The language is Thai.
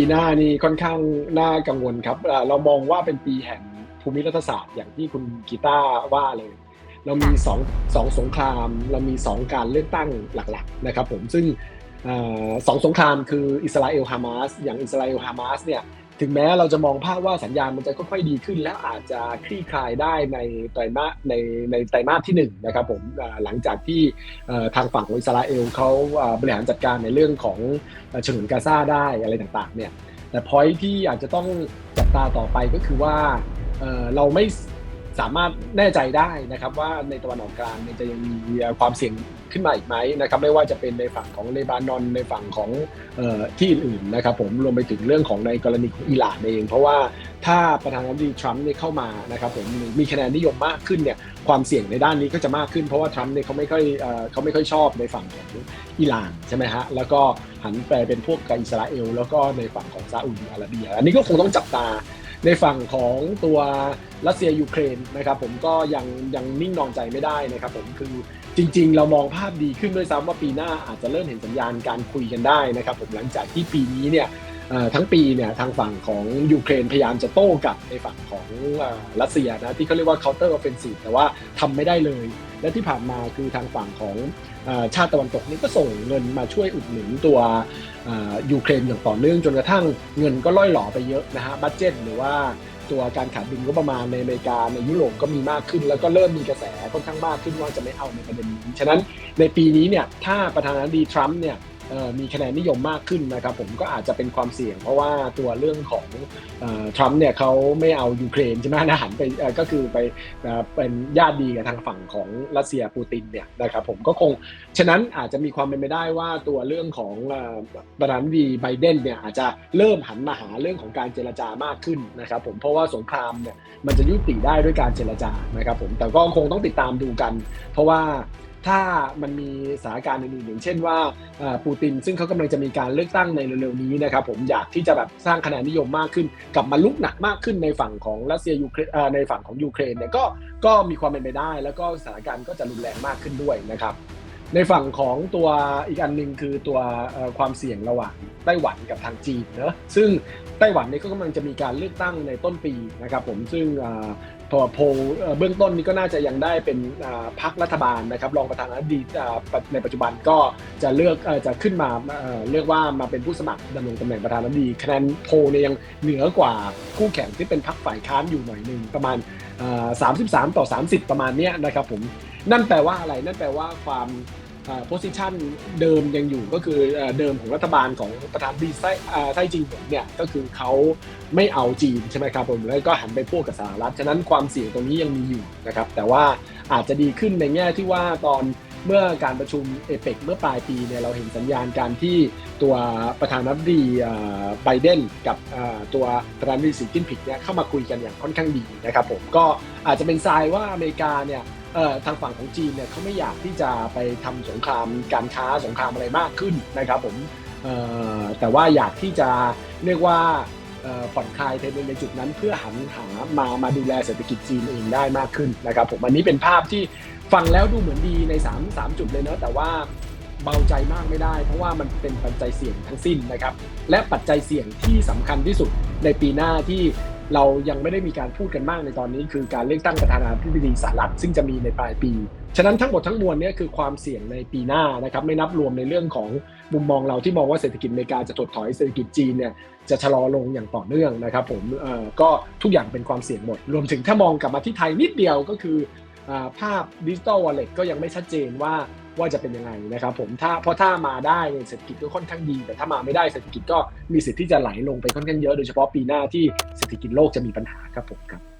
ปีหน้านี่ค่อนข้างน่ากังวลครับเอ่อเรามองว่าเป็นปีแห่งภูมิรัฐศาสตร์อย่างที่คุณกีตาร์ว่าเลย เรามีสองสองสงคราม เรามีสองการเลือกตั้งหลักๆนะครับผมซึ่งเอ่อสองสงครามคืออิสราเอลฮามาสอย่างอิสราเอลฮามาสเนี่ย ถึงแม้เราจะมองภาพว่าสัญญาณมันจะค่อยๆดีขึ้น แล้วอาจจะคลี่คลายได้ในไตรมาสในในไตรมาสที่หนึ่งนะครับผมหลังจากที่ทางฝั่งอิสราเอลเขาบริหารจัดการในเรื่องของเอ่อฉนวนกาซาได้อะไรต่างๆเนี่ยแต่พอยที่อาจจะต้องจับตาต่อไปก็คือว่าเราไม่ สามารถแน่ใจได้นะครับว่าในตะวันออกกลางเนี่ยจะยังมีความเสี่ยงขึ้นมาอีกไหมนะครับไม่ว่าจะเป็นในฝั่งของเลบานอนในฝั่งของออที่อื่นๆนะครับผมรวมไปถึงเรื่องของในกรณีของอิหร่านเอง เพราะว่าถ้าประธานาธิบดีทรัมป์เนี่ยเข้ามานะครับผมมีคะแนนนิยมมากขึ้นเนี่ยความเสี่ยงในด้านนี้ก็จะมากขึ้นเพราะว่าทรัมป์เนี่ยเขาไม่ค่อยเออเขาไม่ค่อยชอบในฝั่งของอิหร่านใช่ไหมฮะแล้วก็หันไปเป็นพวกกับอิสราเอล แล้วก็ในฝั่งของซาอุดิอาระเบีย อันนี้ก็คงต้องจับตา ในฝั่งของตัวรัสเซียยูเครนนะครับผมก็ยังยังนิ่งนอนใจไม่ได้นะครับผมคือจริง ๆ เรามองภาพดีขึ้นด้วยซ้ำว่าปีหน้าอาจจะเริ่มเห็นสัญญาณการคุยกันได้นะครับผมหลังจากที่ปีนี้เนี่ย ทั้งปีเนี่ยทางฝั่งของยูเครนพยายามจะโต้กลับในฝั่งของรัสเซียนะที่เขาเรียกว่า counter offensive แต่ว่าทำไม่ได้เลย และที่ผ่านมาคือทางฝั่งของอชาติตะวันตกนี่ก็ส่งเงินมาช่วยอุดหนุนตัวยูเครนอย่างต่อเนื่องจนกระทั่งเงินก็ล่อยหล่อไปเยอะนะฮะบัตเจ็ตหรือว่าตัวการขาดดุลก็ประมาณในอเมริกาในยุโรปก็มีมากขึ้น แล้วก็เริ่มมีกระแสค่อนข้างมากขึ้นว่าจะไม่เอาในประเด็นนี้ฉะนั้นในปีนี้เนี่ยถ้าประธานาธิบดีทรัมป์เนี่ย มีคะแนนนิยมมากขึ้นนะครับผมก็อาจจะเป็นความเสี่ยง เพราะว่าตัวเรื่องของออทรัมป์เนี่ยเขาไม่เอายูเครนใช่ไหมนะหันไปก็คือไปเป็นญาติดีกับทางฝั่งของรัสเซียปูตินเนี่ยนะครับผมก็คงฉะนั้นอาจจะมีความเป็นไปได้ว่าตัวเรื่องของประธานาธิบดีไบเดนเนี่ยอาจจะเริ่มหันมาหาเรื่องของการเจรจามากขึ้นนะครับผมเพราะว่าสงครามเนี่ยมันจะยุติได้ด้วยการเจรจานะครับผมแต่ก็คงต้องติดตามดูกัน เพราะว่า ถ้ามันมีสถานการณ์อื่นๆอย่างเช่นว่าปูตินซึ่งเขากำลังจะมีการเลือกตั้งในเร็วๆนี้นะครับผมอยากที่จะแบบสร้างคะแนนนิยมมากขึ้นกลับมาลุกหนักมากขึ้นในฝั่งของรัสเซียยูเครนในฝั่งของยูเครนเนี่ยก็ก็มีความเป็นไปได้ แล้วก็สถานการณ์ก็จะรุนแรงมากขึ้นด้วยนะครับในฝั่งของตัวอีกอันหนึ่งคือตัวความเสี่ยงระหว่างไต้หวันกับทางจีนเนอะซึ่งไต้หวันเนี่ยก็กำลังจะมีการเลือกตั้งในต้นปีนะครับผมซึ่ง พอโพ่เบื้องต้นนี้ก็น่าจะยังได้เป็นพรรครัฐบาลนะครับรองประธานาธิบดีในปัจจุบันก็จะเลือกจะขึ้นมาเอ่อเรียกว่ามาเป็นผู้สมัครดำรงตำแหน่งประธานาธิบดีคะแนนโพเนี่ยยังเหนือกว่าคู่แข่งที่เป็นพรรคฝ่ายค้านอยู่หน่อยหนึ่งประมาณอ่า33 ต่อ 30 ประมาณเนี้ยนะครับผมนั่นแปลว่าอะไรนั่นแปลว่าความ โพสิชันเดิมยังอยู่ก็คือเดิมของรัฐบาลของประธานบดีไส้อ่าไส้จริงผมเนี่ยก็คือเขาไม่เอาจีนใช่ไหมครับผมแล้วก็หันไปพวกกับสหรัฐฉะนั้นความเสี่ยงตรงนี้ยังมีอยู่นะครับแต่ว่าอาจจะดีขึ้นในแง่ที่ว่าตอนเมื่อการประชุมเอเปกเมื่อปลายปีเนี่ยเราเห็นสัญญาณการที่ตัวประธานาธิบดีอ่อไบเดนกับอ่อตัวประธานาธิบดีสีจิ้นผิงเนี่ยเข้ามาคุยกันอย่างค่อนข้างดีนะครับผมก็อาจจะเป็นทรายว่าอเมริกาเนี่ย ทางฝั่งของจีนเนี่ยเขาไม่อยากที่จะไปทำสงครามการค้าสงครามอะไรมากขึ้นนะครับผมแต่ว่าอยากที่จะเรียกว่าผ่อนคลายในในจุดนั้นเพื่อหันหามามาดูแลเศรษฐกิจจีนเองได้มากขึ้นนะครับผมอันนี้เป็นภาพที่ฟังแล้วดูเหมือนดีใน 3 3 จุดเลยเนอะแต่ว่าเบาใจมากไม่ได้ เพราะว่ามันเป็นปัจจัยเสี่ยงทั้งสิ้นนะครับ และปัจจัยเสี่ยงที่สำคัญที่สุดในปีหน้าที่ เรายังไม่ได้มีการพูดกันมากในตอนนี้ คือการเลือกตั้งประธานาธิบดีสหรัฐซึ่งจะมีในปลายปี ฉะนั้นทั้งหมดทั้งมวลเนี่ยคือความเสี่ยงในปีหน้านะครับไม่นับรวมในเรื่องของมุมมองเราที่มองว่าเศรษฐกิจอเมริกาจะถดถอยเศรษฐกิจจีนเนี่ยจะชะลอลงอย่างต่อเนื่องนะครับผมเอ่อก็ทุกอย่างเป็นความเสี่ยงหมด รวมถึงถ้ามองกลับมาที่ไทยนิดเดียวก็คืออภาพดิจิ t a ลวอลเล็ตก็ยังไม่ชัดเจนว่า ว่าจะเป็นยังไงนะครับผมถ้าเพราะถ้ามาได้เศรษฐกิจก็ค่อนข้างดี แต่ถ้ามาไม่ได้เศรษฐกิจก็มีสิทธิ์ที่จะไหลลงไปค่อนข้างเยอะโดยเฉพาะปีหน้าที่เศรษฐกิจโลกจะมีปัญหาครับผมครับ